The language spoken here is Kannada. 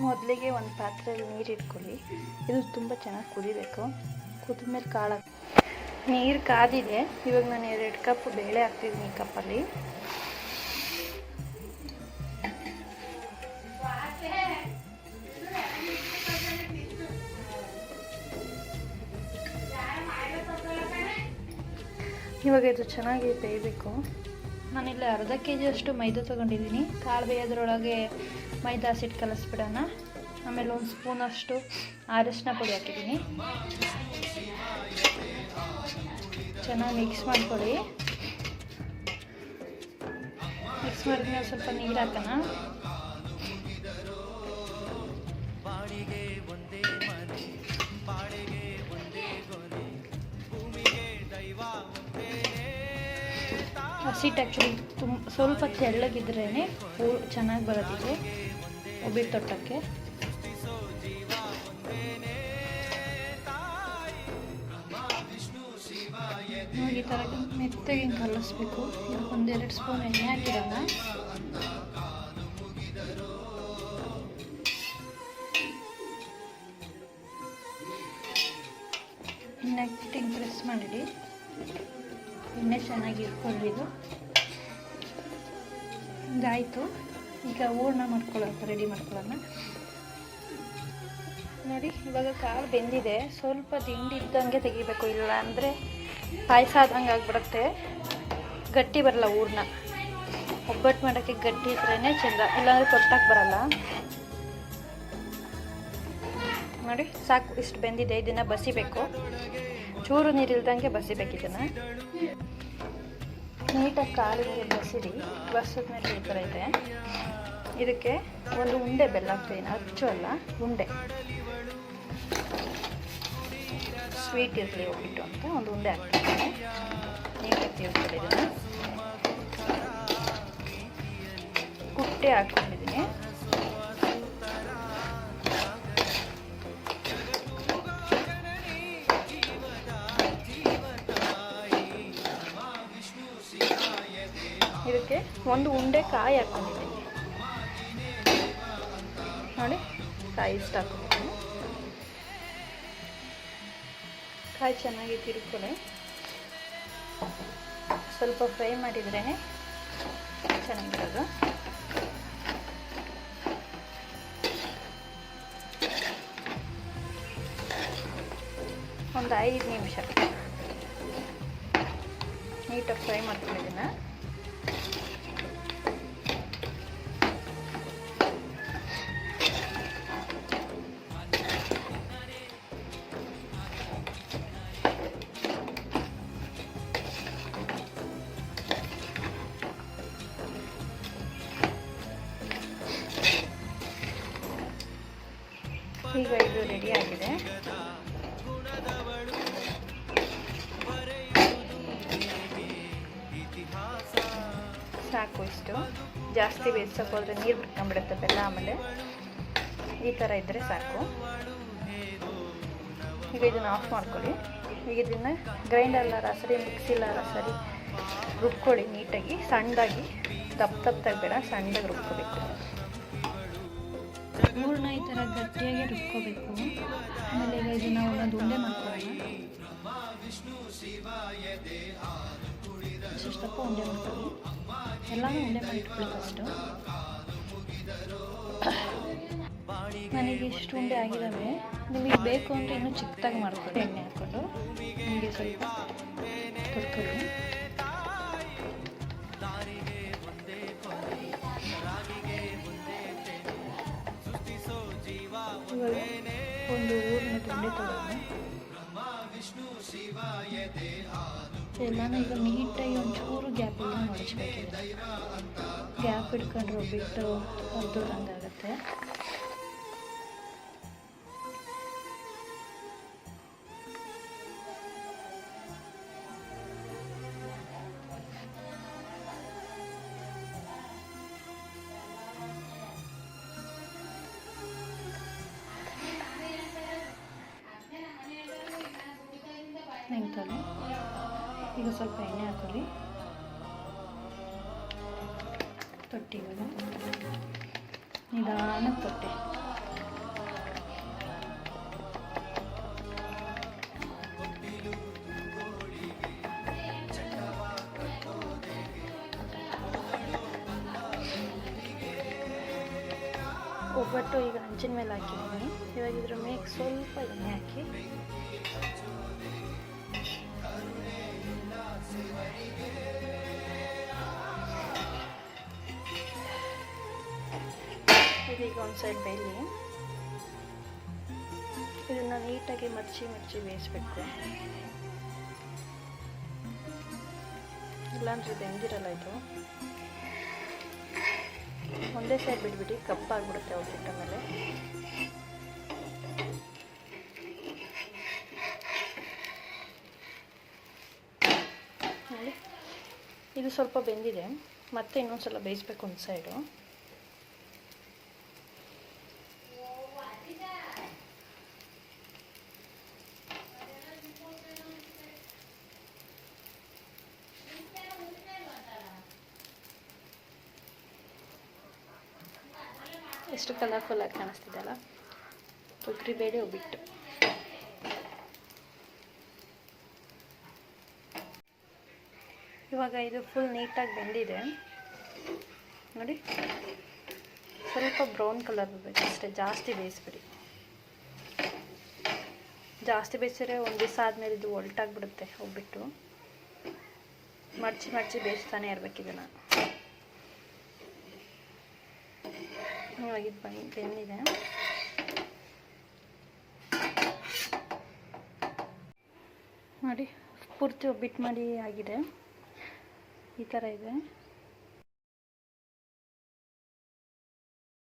ಮೊದಲಿಗೆ ಒಂದು ಪಾತ್ರೆಯಲ್ಲಿ ನೀರು ಇಟ್ಕೊಳ್ಳಿ ಇದು ತುಂಬ ಚೆನ್ನಾಗಿ ಕುದಿಬೇಕು. ಕುದಿದ್ಮೇಲೆ ಕಾಳು ಹಾಕ್- ನೀರು ಕಾದಿದೆ. ಇವಾಗ ನಾನು ಎರಡು ಕಪ್ ಬೇಳೆ ಹಾಕ್ತಿದ್ದೀನಿ ಈ ಕಪ್ಪಲ್ಲಿ. ಇವಾಗ ಇದು ಚೆನ್ನಾಗಿ ಬೇಯಬೇಕು. ನಾನಿಲ್ಲಿ ಅರ್ಧ ಕೆ ಜಿಯಷ್ಟು ಮೈದಾ ತೊಗೊಂಡಿದ್ದೀನಿ. ಕಾಳು ಬೇಯೋದ್ರೊಳಗೆ ಮೈದಾ ಹಸಿಟ್ಟು ಕಲಿಸ್ಬಿಡೋಣ. ಆಮೇಲೆ ಒಂದು ಸ್ಪೂನಷ್ಟು ಅರಶಿನ ಪುಡಿ ಹಾಕಿದ್ದೀನಿ. ಚೆನ್ನಾಗಿ ಮಿಕ್ಸ್ ಮಾಡ್ಕೊಳ್ಳಿ. ಮಿಕ್ಸ್ ಮಾಡಿದ್ಮೇಲೆ ಸ್ವಲ್ಪ ನೀರು ಹಾಕೋಣ. ಹಸಿಟ್ಟು ಆ್ಯಕ್ಚುಲಿ ತುಂಬ ಸ್ವಲ್ಪ ತೆಳ್ಳಗಿದ್ರೇ ಹೂ ಚೆನ್ನಾಗಿ ಬರೋದಿದೆ ಒಬ್ಬಿ ತೊಟ್ಟಕ್ಕೆ ಈ ಥರ ಮೆತ್ತಗೆ ಕಲಿಸ್ಬೇಕು ಒಂದೆರಡು ಸ್ಪೂನ್ ಎಣ್ಣೆ ಹಾಕಿರೋಣ ಎಣ್ಣೆ ಹಾಕ್ಬಿಟ್ಟು ಹಿಂಗೆ ಪ್ರೆಸ್ ಮಾಡಿಡಿ. ಎಣ್ಣೆ ಚೆನ್ನಾಗಿ ಇಟ್ಕೊಳ್ಳಿ ಈಗ ಹೂರ್ಣ ಮಾಡ್ಕೊಳ್ಳೋಣ ರೆಡಿ ಮಾಡ್ಕೊಳ್ಳೋಣ. ನೋಡಿ, ಇವಾಗ ಕಾಳು ಬೆಂದಿದೆ. ಸ್ವಲ್ಪ ದಿಂಡಿ ಇದ್ದಂಗೆ ತೆಗಿಬೇಕು. ಇಲ್ಲ ಅಂದರೆ ಪಾಯಸ ಆದಂಗೆ ಆಗ್ಬಿಡುತ್ತೆ. ಗಟ್ಟಿ ಬರಲ್ಲ ಹೂರ್ಣ. ಒಬ್ಬಟ್ಟು ಮಾಡೋಕ್ಕೆ ಗಟ್ಟಿ ಇದ್ರೇ ಚೆಂದ. ಇಲ್ಲಾಂದರೆ ಕೊಟ್ಟಕ್ಕೆ ಬರಲ್ಲ. ನೋಡಿ, ಸಾಕು, ಇಷ್ಟು ಬೆಂದಿದೆ. ಇದನ್ನು ಬಸಿಬೇಕು. ಚೂರು ನೀರಿಲ್ದಂಗೆ ಬಸಿಬೇಕು ಇದನ್ನು ನೀಟಾಗಿ ಕಾಲಿಗೆ ಬಸಿರಿ ಬಸಿದ್ಮೇಲೆ ಈ ಥರ ಇದೆ. ಇದಕ್ಕೆ ಒಂದು ಉಂಡೆ ಬೆಲ್ಲ ಹಾಕ್ತೀನಿ ಅಚ್ಚು ಅಲ್ಲ, ಉಂಡೆ. ಸ್ವೀಟ್ ಇರಲಿ ಹೋಗ್ಬಿಟ್ಟು ಅಂತ ಒಂದು ಉಂಡೆ ಹಾಕ್ತೀನಿ ನೀಟಾಗಿ ತಿಳ್ಕೊಂಡಿದ್ದೀನಿ ಕುಟ್ಟೆ ಹಾಕ್ಕೊಂಡಿದ್ದೀನಿ ಇದಕ್ಕೆ ಒಂದು ಉಂಡೆ ಕಾಯಿ ಹಾಕೊಂಡಿದ್ದೀನಿ. ನೋಡಿ, ಕಾಯಿ ಇಷ್ಟ ಹಾಕ್ಕೊಂಡಿದ್ದೀನಿ ಕಾಯಿ ಚೆನ್ನಾಗಿ ತಿರ್ಕೊಳ್ಳಿ ಸ್ವಲ್ಪ ಫ್ರೈ ಮಾಡಿದ್ರೇ ಚೆನ್ನಾಗಿರೋದು. ಒಂದು ಐದು ನಿಮಿಷ. ನೀಟಾಗಿ ಫ್ರೈ ಮಾಡ್ಕೊಂಡಿದ್ದೀನ. ಈಗ ಇದು ರೆಡಿ ಆಗಿದೆ. ಸಾಕು ಇಷ್ಟು. ಜಾಸ್ತಿ ಬೇಯಿಸೋಕೆ ಹೋದ್ರೆ ನೀರು ಬಿಟ್ಕೊಂಡ್ಬಿಡುತ್ತೆ ಬೆಲ್ಲ ಆಮೇಲೆ. ಈ ಥರ ಇದ್ದರೆ ಸಾಕು. ಈಗ ಇದನ್ನು ಆಫ್ ಮಾಡ್ಕೊಳ್ಳಿ. ಈಗ ಇದನ್ನು ಗ್ರೈಂಡರ್ಲಾರ ಸರಿ ಮಿಕ್ಸಿಲಾರ ಸರಿ ರುಬ್ಕೊಳ್ಳಿ ನೀಟಾಗಿ. ಸಣ್ಣದಾಗಿ, ದಪ್ಪ ತಪ್ಪು ಬೇಡ ಸಣ್ಣದಾಗಿ ರುಬ್ಕೋಬೇಕು. ಹೂರ್ಣ ಈ ಥರ ಗಟ್ಟಿಯಾಗಿ ರುಬ್ಕೋಬೇಕು. ಆಮೇಲೆ ಈಗ ಇದನ್ನು ಒಂದೊಂದು ಉಂಡೆ ಮಾಡ್ಕೊಳ್ಳೋಣ. ಇಷ್ಟಪ್ಪ ಉಂಡೆ ಮಾಡ್ಕೊಳ್ಳಿ. ಎಲ್ಲನೂ ಉಂಡೆ ಮಾಡಿಟ್ಕೊಳ್ಳಿ ಫಸ್ಟು ನನಗೆ ಇಷ್ಟು ಉಂಡೆ ಆಗಿದ್ದಾವೆ. ನಿಮಗೆ ಬೇಕು ಅಂದರೆ ಇನ್ನೂ ಚಿಕ್ಕದಾಗಿ ಮಾಡ್ಕೊಳ್ಳಿ. ಎಣ್ಣೆ ಹಾಕ್ಕೊಂಡು. ನಿಮಗೆ ಸ್ವಲ್ಪ ತುರ್ಕೊಳ್ಳಿ ಎಲ್ಲನೂ ಈಗ ನೀಟಾಗಿ ಒಂಚೂರು ಗ್ಯಾಪ್ ಇಲ್ಲ ಮಾಡಿಸ್ಬೇಕಿದೆ. ಗ್ಯಾಪ್ ಇಟ್ಕೊಂಡ್ರೆ ಬಿಟ್ಟು ಹೊರದೋದಂಗಾಗತ್ತೆ ನಿಂತಲ್ಲ ಈಗ ಸ್ವಲ್ಪ ಎಣ್ಣೆ ಹಾಕೊಳ್ಳಿ. ತೊಟ್ಟಿಗಳು ಇವಾಗ ನಿಧಾನ ತೊಟ್ಟೆ. ಒಬ್ಬಟ್ಟು ಈಗ ಹಂಚಿನ ಮೇಲೆ ಹಾಕಿದ್ದೀನಿ. ಇವಾಗ ಇದ್ರ ಮೇಲೆ ಸ್ವಲ್ಪ ಎಣ್ಣೆ ಹಾಕಿ. ಇದೀಗ ಒಂದು ಸೈಡ್ ಬೇಯಲಿ ಇದನ್ನು ನೀಟಾಗಿ ಮಡಚಿ ಮಡಚಿ ಬೇಯಿಸ್ಬೇಕು. ಇಲ್ಲಾಂದ್ರೆ ಬೆಂದಿರಲ್ಲ ಇದು? ಒಂದೇ ಸೈಡ್ ಬಿಟ್ಬಿಟ್ಟು ಕಪ್ಪಾಗ್ಬಿಡುತ್ತೆ ಒಬ್ಬಿಟ್ಟ ಮೇಲೆ ನೋಡಿ ಇದು ಸ್ವಲ್ಪ ಬೆಂದಿದೆ, ಮತ್ತೆ ಇನ್ನೊಂದು ಸಲ ಬೇಯಿಸ್ಬೇಕು ಒಂದು ಸೈಡು ಎಷ್ಟು ಕಲರ್ಫುಲ್ಲಾಗಿ ಕಾಣಿಸ್ತಿದೆಯಲ್ಲ ತೊಗರಿ ಬೇಳೆ ಒಬ್ಬಿಟ್ಟು ಇವಾಗ ಇದು ಫುಲ್ ನೀಟಾಗಿ ಬೆಂದಿದೆ. ನೋಡಿ. ಸ್ವಲ್ಪ ಬ್ರೌನ್ ಕಲರ್ ಬೇಕು ಅಷ್ಟೇ ಜಾಸ್ತಿ ಬೇಯಿಸ್ಬಿಡಿ. ಜಾಸ್ತಿ ಬೇಯಿಸಿದ್ರೆ ಒಂದು ದಿವಸ ಆದಮೇಲೆ ಇದು ಒಲ್ಟಾಗ್ಬಿಡುತ್ತೆ, ಹೋಗ್ಬಿಟ್ಟು. ಮಡ್ಚಿ ಮಡ್ಚಿ ಬೇಯಿಸ್ತಾನೆ ಇರಬೇಕು ಇದನ್ನು. ಇವಾಗ ಇದು ಬನ್, ಬೆಂದಿದೆ. ನೋಡಿ, ಪೂರ್ತಿ ಒಬ್ಬಿಟ್ಟು ಮಾಡಿ ಆಗಿದೆ. ಈ ಥರ ಇದೆ.